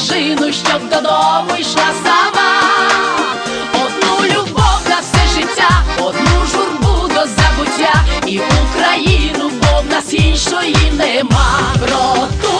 стежину, щоб додому йшла сама, одну любов на все життя, одну журбу до забуття і Україну, бо в нас іншої нема. Про ту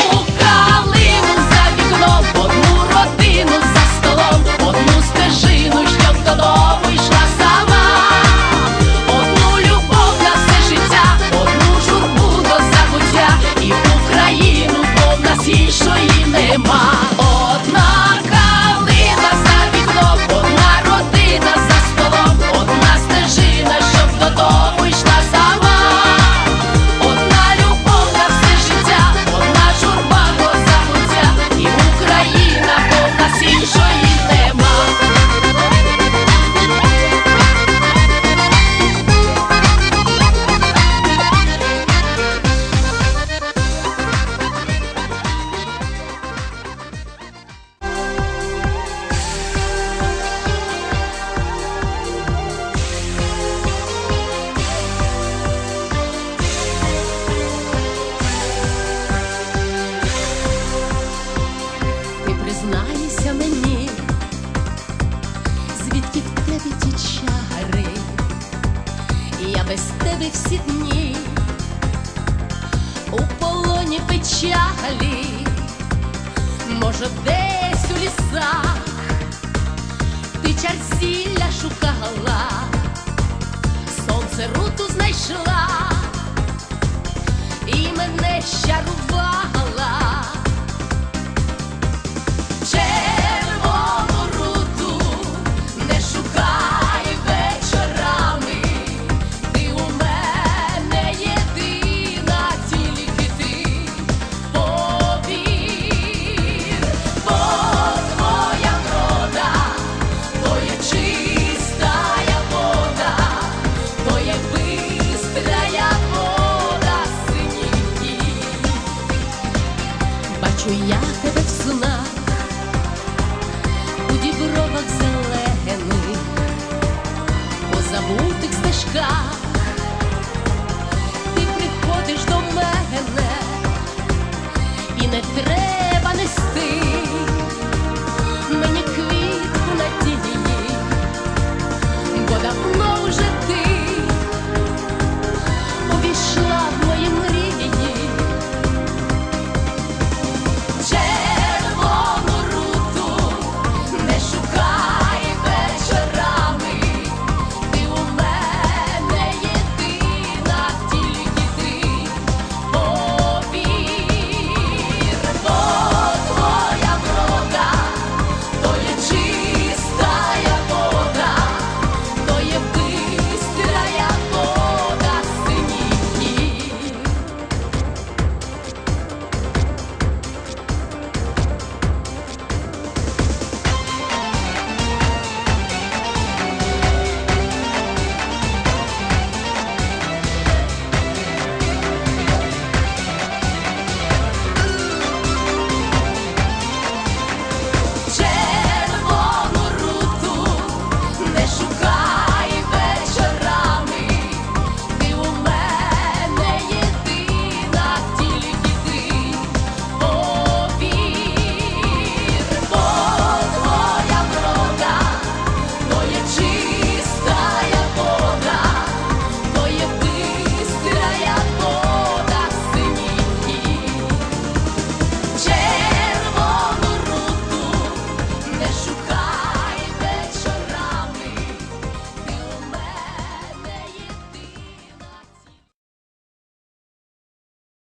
тебе ті чари, я без тебе всі дні, у полоні печалі, може, десь у лісах ти чар сілля шукала, сонце руту знайшла і мене щарувала. бачу я тебе в снах, у дібровах зелених, по забутих стежках.